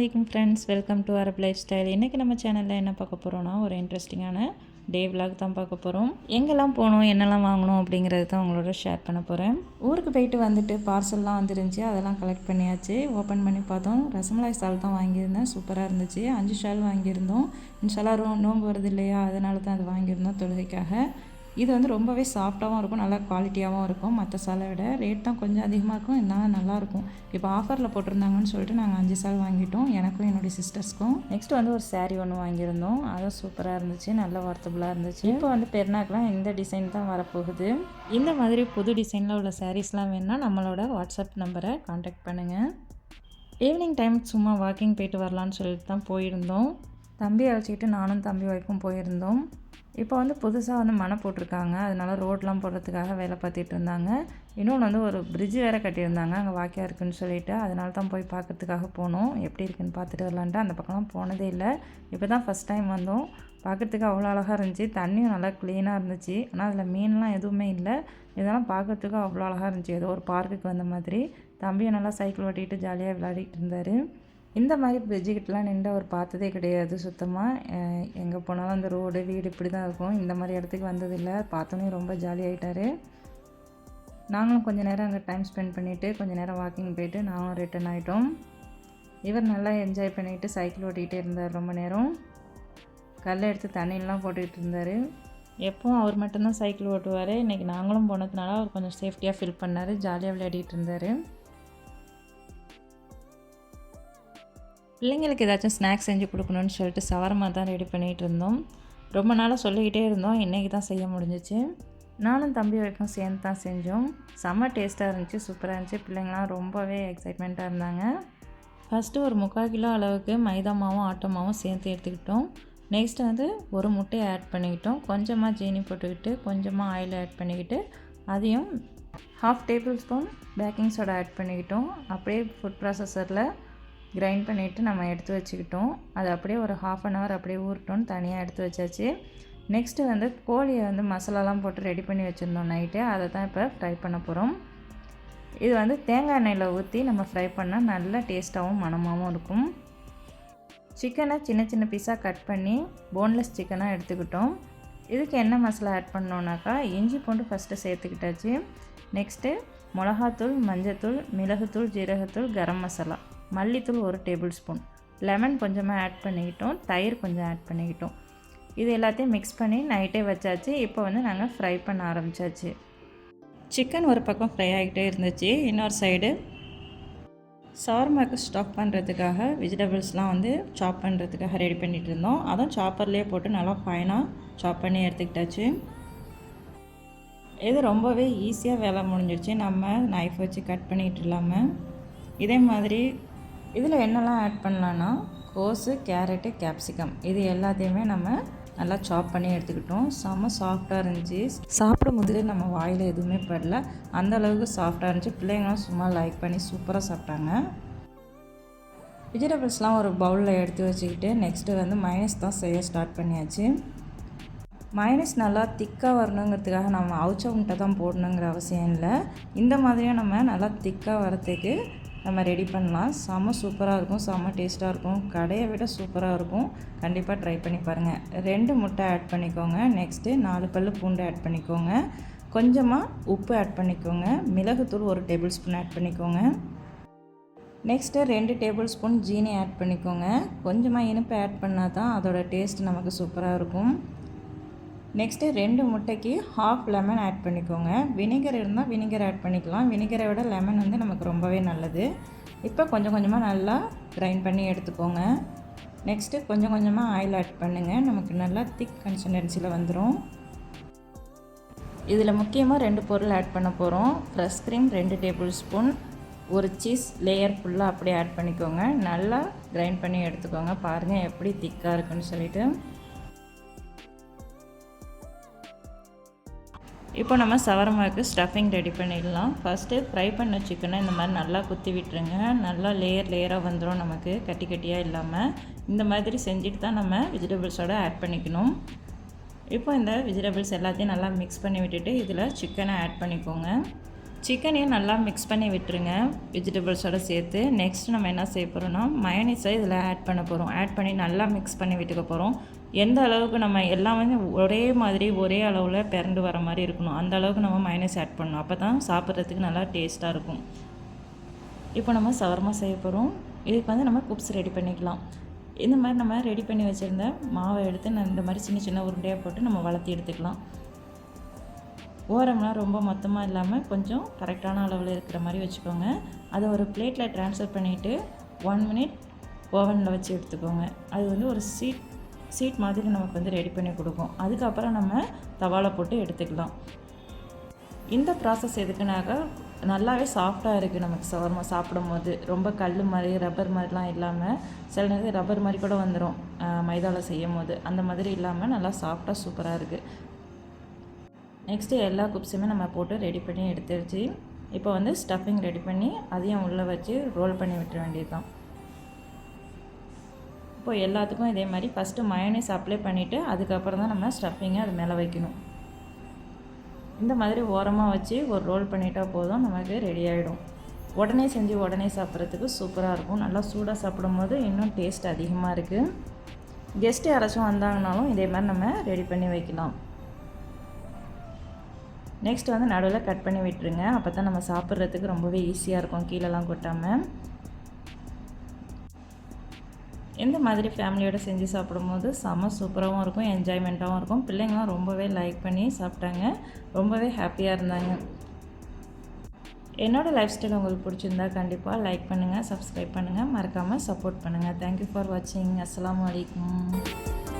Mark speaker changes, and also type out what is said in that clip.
Speaker 1: வலைக்கம் friends welcome to Arab life style இன்றைக்கி நம்ம சேனலில் என்ன பார்க்க போகிறோன்னா ஒரு இன்ட்ரெஸ்டிங்கான டே விலாக் தான் பார்க்க போகிறோம் எங்கெல்லாம் போகணும் என்னெல்லாம் வாங்கணும் அப்படிங்கிறது தான் உங்களோட ஷேர் பண்ண போகிறேன் ஊருக்கு போயிட்டு வந்துட்டு பார்சல்லாம் வந்துருந்துச்சு அதெல்லாம் கலெக்ட் பண்ணியாச்சு. ஓப்பன் பண்ணி பார்த்தோம். ரசமலாய் ஸ்டால் தான் வாங்கியிருந்தேன். சூப்பராக இருந்துச்சு. அஞ்சு ஷால் வாங்கியிருந்தோம். இன்ஷால்லா ரோ நோம்பு வருது இல்லையா? அதனால தான் அது வாங்கியிருந்தோம் தொழுகைக்காக. இது வந்து ரொம்பவே சாஃப்டாகவும் இருக்கும் நல்லா குவாலிட்டியாகவும் இருக்கும். மற்ற சாலை விட ரேட் தான் கொஞ்சம் அதிகமாக இருக்கும் இருந்தாலும் நல்லாயிருக்கும் இப்போ ஆஃபரில் போட்டிருந்தாங்கன்னு சொல்லிட்டு நாங்கள் அஞ்சு சால் வாங்கிட்டோம். எனக்கும் என்னுடைய சிஸ்டர்ஸ்க்கும் நெக்ஸ்ட் வந்து ஒரு சாரீ ஒன்று வாங்கியிருந்தோம். அதுவும் சூப்பராக இருந்துச்சு நல்ல ஒர்த்தபுளாக இருந்துச்சு. இப்போ வந்து பெருநாக்கெலாம் இந்த டிசைன் தான் வரப்போகுது. இந்த மாதிரி புது டிசைனில் உள்ள சாரீஸ்லாம் வேணுன்னா நம்மளோட வாட்ஸ்அப் நம்பரை காண்டாக்ட் பண்ணுங்கள் ஈவினிங் டைம் சும்மா வாக்கிங் போயிட்டு வரலான்னு சொல்லிட்டு தான் போயிருந்தோம். தம்பி அழைச்சிக்கிட்டு நானும் தம்பி ஒய்ஃபும் போயிருந்தோம். இப்போ வந்து புதுசாக வந்து மனை போட்டிருக்காங்க. அதனால ரோட்லாம் போடுறதுக்காக வேலை பார்த்துட்டு இருந்தாங்க. இன்னொன்று வந்து ஒரு பிரிட்ஜ் வேறு கட்டியிருந்தாங்க. அங்கே வாக்கியாக இருக்குன்னு சொல்லிட்டு அதனால தான் போய் பார்க்கறதுக்காக போனோம். எப்படி இருக்குன்னு பார்த்துட்டு வரலான்ட்டு அந்த பக்கம்லாம் போனதே இல்லை. இப்போ தான் ஃபஸ்ட் டைம் வந்தோம். பார்க்குறதுக்கு அவ்வளோ அழகாக இருந்துச்சு. தண்ணியும் நல்லா க்ளீனாக இருந்துச்சு. ஆனால் அதில் மீன்லாம் எதுவுமே இல்லை. இதெல்லாம் பார்க்குறதுக்கு அவ்வளோ அழகாக இருந்துச்சு. ஏதோ ஒரு பார்க்குக்கு வந்த மாதிரி. தம்பியும் நல்லா சைக்கிள் ஓட்டிகிட்டு ஜாலியாக விளையாடிட்டு இருந்தார். இந்த மாதிரி பிரிட்ஜுக்கிட்டலாம் நின்று அவர் பார்த்ததே கிடையாது. சுத்தமாக எங்கே போனாலும் அந்த ரோடு வீடு இப்படி தான் இருக்கும். இந்த மாதிரி இடத்துக்கு வந்ததில்லை. பார்த்தோன்னே ரொம்ப ஜாலியாகிட்டாரு நாங்களும் கொஞ்ச நேரம் அங்கே டைம் ஸ்பெண்ட் பண்ணிவிட்டு கொஞ்ச நேரம் வாக்கிங் போயிட்டு நாங்களும் ரிட்டர்ன் ஆகிட்டோம் இவர் நல்லா என்ஜாய் பண்ணிவிட்டு சைக்கிள் ஓட்டிகிட்டே இருந்தார் ரொம்ப நேரம். கல்லை எடுத்து தண்ணியெலாம் போட்டுக்கிட்டு இருந்தார். எப்போவும் அவர் மட்டும்தான் சைக்கிள் ஓட்டுவார். இன்றைக்கி நாங்களும் போனதுனால அவர் கொஞ்சம் சேஃப்டியாக ஃபீல் பண்ணார். ஜாலியாக விளையாடிட்டு இருந்தார். பிள்ளைங்களுக்கு ஏதாச்சும் ஸ்நாக்ஸ் செஞ்சு கொடுக்கணும்னு சொல்லிட்டு சவரமா தான் ரெடி பண்ணிகிட்டு இருந்தோம். ரொம்ப நாளாக சொல்லிக்கிட்டே இருந்தோம். இன்றைக்கி தான் செய்ய முடிஞ்சிச்சு. நானும் தம்பி வரைக்கும் சேர்ந்து தான் செஞ்சோம். செம்ம டேஸ்ட்டாக இருந்துச்சு. சூப்பராக இருந்துச்சு. பிள்ளைங்களாம் ரொம்பவே எக்ஸைட்மெண்ட்டாக இருந்தாங்க. ஃபஸ்ட்டு ஒரு முக்கால் கிலோ அளவுக்கு மைதா மாவும் ஆட்டோ மாவும் சேர்த்து எடுத்துக்கிட்டோம். நெக்ஸ்ட் வந்து ஒரு முட்டையை ஆட் பண்ணிக்கிட்டோம். கொஞ்சமாக ஜீனி போட்டுக்கிட்டு கொஞ்சமாக ஆயில் ஆட் பண்ணிக்கிட்டு அதையும் half tablespoon baking soda add பண்ணிக்கிட்டோம். அப்படியே ஃபுட் ப்ராசஸரில் கிரைண்ட் பண்ணிவிட்டு நம்ம எடுத்து வச்சுக்கிட்டோம். அது அப்படியே ஒரு ஹாஃப் அன் ஹவர் அப்படியே ஊறட்டோன்னு தனியாக எடுத்து வச்சாச்சு. நெக்ஸ்ட்டு வந்து கோழியை வந்து மசாலாலாம் போட்டு ரெடி பண்ணி வச்சுருந்தோம் நைட்டு அதை தான் இப்போ ஃப்ரை பண்ண போகிறோம் இது வந்து தேங்காய் எண்ணெயில் ஊற்றி நம்ம ஃப்ரை பண்ணால் நல்ல டேஸ்ட்டாகவும் மணமாகவும் இருக்கும். சிக்கனை சின்ன சின்ன பீஸாக கட் பண்ணி போன்லெஸ் சிக்கனாக எடுத்துக்கிட்டோம். இதுக்கு என்ன மசாலா ஆட் பண்ணோன்னாக்கா இஞ்சி பூண்டு ஃபஸ்ட்டு சேர்த்துக்கிட்டாச்சு. நெக்ஸ்ட்டு மிளகாத்தூள் மஞ்சத்தூள் மிளகுத்தூள் ஜீரகத்தூள் கரம் மசாலா. மல்லித்தூள் ஒரு டேபிள் ஸ்பூன். லெமன் கொஞ்சமாக ஆட் பண்ணிக்கிட்டோம். தயிர் கொஞ்சம் ஆட் பண்ணிக்கிட்டோம். இது எல்லாத்தையும் மிக்ஸ் பண்ணி நைட்டே வச்சாச்சு. இப்போ வந்து நாங்கள் ஃப்ரை பண்ண ஆரம்பித்தாச்சு சிக்கன் ஒரு பக்கம் ஃப்ரை ஆகிட்டே இருந்துச்சு. இன்னொரு சைடு சார்மாக்கு ஸ்டாக் பண்ணுறதுக்காக வெஜிடபிள்ஸ்லாம் வந்து சாப் பண்ணுறதுக்காக ரெடி பண்ணிகிட்டு இருந்தோம். அதுவும் சாப்பர்லேயே போட்டு நல்லா ஃபைனாக சாப் பண்ணி எடுத்துக்கிட்டாச்சு. இது ரொம்பவே ஈஸியாக வேலை முடிஞ்சிருச்சு. நம்ம நைஃப் வச்சு கட் பண்ணிகிட்டு இல்லாமல் இதே மாதிரி இதில் என்னெல்லாம் ஆட் பண்ணலான்னா கோஸு கேரட்டு கேப்சிகம் இது எல்லாத்தையுமே நம்ம நல்லா சாப் பண்ணி எடுத்துக்கிட்டோம். செம்ம சாஃப்டாக இருந்துச்சு. சாப்பிடும் போது நம்ம வாயில் எதுவுமே படல. அந்த அளவுக்கு சாஃப்டாக இருந்துச்சு. பிள்ளைங்களும் சும்மா லைக் பண்ணி சூப்பராக சாப்பிட்டாங்க. வெஜிடபிள்ஸ்லாம் ஒரு பவுலில் எடுத்து வச்சுக்கிட்டு நெக்ஸ்ட்டு வந்து மைனஸ் தான் செய்ய ஸ்டார்ட் பண்ணியாச்சு. மைனஸ் நல்லா திக்காக வரணுங்கிறதுக்காக நம்ம அவுச்ச முட்டை தான் போடணுங்கிற அவசியம் இல்லை. இந்த மாதிரியும் நம்ம நல்லா திக்காக வரத்துக்கு நம்ம ரெடி பண்ணலாம். செம்ம சூப்பராக இருக்கும். செம்ம டேஸ்ட்டாக இருக்கும். கடையை விட சூப்பராக இருக்கும். கண்டிப்பாக ட்ரை பண்ணி பாருங்கள் ரெண்டு முட்டை ஆட் பண்ணிக்கோங்க. நெக்ஸ்ட்டு நாலு பல் பூண்டு ஆட் பண்ணிக்கோங்க. கொஞ்சமாக உப்பு ஆட் பண்ணிக்கோங்க. மிளகுத்தூள் ஒரு டேபிள் ஸ்பூன் ஆட் பண்ணிக்கோங்க. நெக்ஸ்ட்டு ரெண்டு டேபிள் ஸ்பூன் ஜீனி ஆட் பண்ணிக்கோங்க. கொஞ்சமாக இனிப்பு ஆட் பண்ணால் தான் அதோட டேஸ்ட் நமக்கு சூப்பராக இருக்கும். நெக்ஸ்ட்டு ரெண்டு முட்டைக்கு ஹாஃப் லெமன் ஆட் பண்ணிக்கோங்க. வினிகர் இருந்தால் வினிகர் ஆட் பண்ணிக்கலாம். வினிகரை விட லெமன் வந்து நமக்கு ரொம்பவே நல்லது. இப்போ கொஞ்சம் கொஞ்சமாக நல்லா கிரைண்ட் பண்ணி எடுத்துக்கோங்க. நெக்ஸ்ட்டு கொஞ்சம் கொஞ்சமாக ஆயில் ஆட் பண்ணுங்கள் நமக்கு நல்லா திக் கன்சிஸ்டன்சியில் வந்துடும் இதில் முக்கியமாக ரெண்டு பொருள் ஆட் பண்ண போகிறோம் ஃப்ரெஷ் க்ரீம் ரெண்டு டேபிள் ஸ்பூன் ஒரு சீஸ் லேயர் ஃபுல்லாக அப்படியே ஆட் பண்ணிக்கோங்க. நல்லா கிரைண்ட் பண்ணி எடுத்துக்கோங்க. பாருங்கள் எப்படி திக்காக இருக்குன்னு சொல்லிட்டு. இப்போ நம்ம சவரமாவுக்கு ஸ்டஃபிங் ரெடி பண்ணிடலாம். ஃபஸ்ட்டு ஃப்ரை பண்ண சிக்கனை இந்த மாதிரி நல்லா குத்தி விட்டுருங்க. நல்லா லேயர் லேயராக வந்துடும் நமக்கு கட்டி கட்டியாக இல்லாமல் இந்த மாதிரி செஞ்சுட்டு தான் நம்ம வெஜிடபிள்ஸோடு ஆட் பண்ணிக்கணும். இப்போ இந்த வெஜிடபிள்ஸ் எல்லாத்தையும் நல்லா மிக்ஸ் பண்ணி விட்டுட்டு இதில் சிக்கனை ஆட் பண்ணிக்கோங்க. சிக்கனையும் நல்லா மிக்ஸ் பண்ணி விட்டுருங்க. வெஜிடபிள்ஸோடு சேர்த்து. நெக்ஸ்ட் நம்ம என்ன செய்ய போகிறோம்னா மயனிஸை இதில் ஆட் பண்ண போகிறோம் ஆட் பண்ணி நல்லா மிக்ஸ் பண்ணி விட்டுக்க போகிறோம் எந்த அளவுக்கு நம்ம எல்லாம் வந்து ஒரே மாதிரி ஒரே அளவில் பிறண்டு வர மாதிரி இருக்கணும் அந்த அளவுக்கு நம்ம மைனஸ் ஆட் பண்ணணும். அப்போ தான் சாப்பிட்றதுக்கு நல்லா டேஸ்ட்டாக இருக்கும். இப்போ நம்ம சவர்மா செய்ய போகிறோம் இதுக்கு வந்து நம்ம குப்ஸ் ரெடி பண்ணிக்கலாம். இந்த மாதிரி நம்ம ரெடி பண்ணி வச்சுருந்த மாவை எடுத்து நான் இந்த மாதிரி சின்ன சின்ன உருண்டையாக போட்டு நம்ம வளர்த்தி எடுத்துக்கலாம். ஓரம்லாம் ரொம்ப மொத்தமாக இல்லாமல் கொஞ்சம் கரெக்டான அளவில் இருக்கிற மாதிரி வச்சுக்கோங்க. அதை ஒரு பிளேட்டில் ட்ரான்ஸ்ஃபர் பண்ணிவிட்டு ஒன் மினிட் ஓவனில் வச்சு எடுத்துக்கோங்க. அது வந்து ஒரு சீட் சீட் மாதிரி நமக்கு வந்து ரெடி பண்ணி கொடுக்கும். அதுக்கப்புறம் நம்ம தவாலை போட்டு எடுத்துக்கலாம். இந்த ப்ராசஸ் எதுக்குனாக்கா நல்லாவே சாஃப்டாக இருக்குது நமக்கு சவர்மா சாப்பிடும் போது ரொம்ப கல் மாதிரி ரப்பர் மாதிரிலாம் இல்லாமல் சில நேரத்தில் ரப்பர் மாதிரி கூட வந்துடும் மைதாவில் செய்யும் போது அந்த மாதிரி இல்லாமல் நல்லா சாஃப்டாக சூப்பராக இருக்குது நெக்ஸ்ட்டு எல்லா குப்ஸுமே நம்ம போட்டு ரெடி பண்ணி எடுத்துருச்சு. இப்போ வந்து ஸ்டஃபிங் ரெடி பண்ணி அதையும் உள்ளே வச்சு ரோல் பண்ணி விட்டுற வேண்டியது தான் இப்போ எல்லாத்துக்கும் இதே மாதிரி ஃபஸ்ட்டு மயோனைஸ் அப்ளை பண்ணிவிட்டு அதுக்கப்புறம் தான் நம்ம ஸ்டஃபிங்கை அது மேலே வைக்கணும். இந்த மாதிரி ஓரமாக வச்சு ஒரு ரோல் பண்ணிட்டா போதும் நமக்கு ரெடி ஆகிடும் உடனே செஞ்சு உடனே சாப்பிட்றதுக்கு சூப்பராக இருக்கும். நல்லா சூடாக சாப்பிடும்போது இன்னும் டேஸ்ட் அதிகமாக இருக்குது கெஸ்ட்டு யாராச்சும் வந்தாங்கனாலும் இதே மாதிரி நம்ம ரெடி பண்ணி வைக்கலாம். நெக்ஸ்ட் வந்து நடுவில் கட் பண்ணி விட்டுருங்க. அப்போ தான் நம்ம சாப்பிட்றதுக்கு ரொம்பவே ஈஸியாக இருக்கும். கீழெல்லாம் கொட்டாமல் இந்த மாதிரி ஃபேமிலியோடு செஞ்சு சாப்பிடும்போது செம்ம சூப்பராகவும் இருக்கும். என்ஜாய்மெண்ட்டாகவும் இருக்கும். பிள்ளைங்களாம் ரொம்பவே லைக் பண்ணி சாப்பிட்டாங்க. ரொம்பவே ஹாப்பியாக இருந்தாங்க. என்னோடய லைஃப் ஸ்டைல் உங்களுக்கு பிடிச்சிருந்தா கண்டிப்பாக லைக் பண்ணுங்கள் சப்ஸ்கிரைப் பண்ணுங்கள் மறக்காமல் சப்போர்ட் பண்ணுங்கள் தேங்க்யூ ஃபார் வாட்சிங் அஸ்லாம் வலைக்கம்